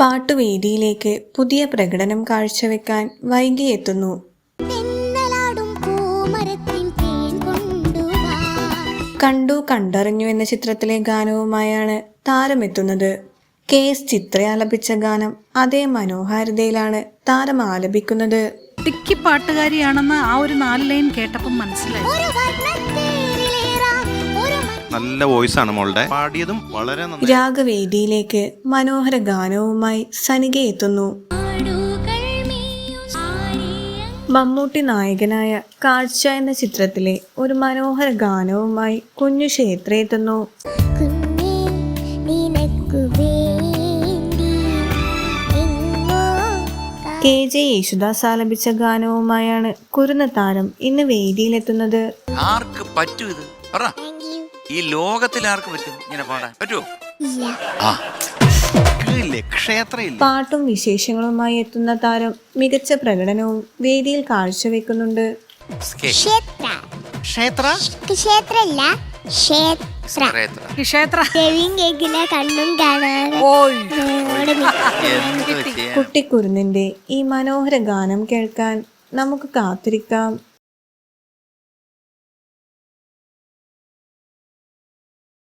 പാട്ടുവേദിയിലേക്ക് പുതിയ പ്രകടനം കാഴ്ചവെക്കാൻ വൈകി എത്തുന്നു. തെന്നലാടും പൂമരത്തിൻ തേൻ കൊണ്ടുവാ. കണ്ടു കണ്ടറിഞ്ഞു എന്ന ചിത്രത്തിലെ ഗാനവുമായാണ് താരമെത്തുന്നത്. കെ എസ് ചിത്ര ആലപിച്ച ഗാനം അതേ മനോഹാരിതയിലാണ് താരം ആലപിക്കുന്നത്. ടിക്കി പാട്ടുകാരിയാണെന്ന് ആ ഒരു നാല് ലൈൻ കേട്ടപ്പം മനസ്സിലായി. നല്ല വോയിസ് ആണ് മോളുടെ. പാടിയതും വളരെ നന്നായി. രാഗവേദിയിലേക്ക് മനോഹര ഗാനവുമായി സനിക എത്തുന്നു. മമ്മൂട്ടി നായകനായ കാഴ്ച എന്ന ചിത്രത്തിലെ ഒരു മനോഹര ഗാനവുമായി കുഞ്ഞു ക്ഷേത്ര എത്തുന്നു. കെ ജെ യേശുദാസ് ആലപിച്ച ഗാനവുമായാണ് കുരുന്ന താരം ഇന്ന് വേദിയിലെത്തുന്നത്. ആർക്ക് പറ്റൂ ഇത്? പറ. ഈ ലോകത്തിൽ ആർക്ക് പറ്റും ഇങ്ങനെ പാടാൻ പറ്റുമോ? ഇല്ല. ആ. പാട്ടും വിശേഷങ്ങളുമായി എത്തുന്ന താരം മികച്ച പ്രകടനവും വേദിയിൽ കാഴ്ചവെക്കുന്നുണ്ട്. കുട്ടിക്കുരുന്നിന്റെ ഈ മനോഹര ഗാനം കേൾക്കാൻ നമുക്ക് കാത്തിരിക്കാം.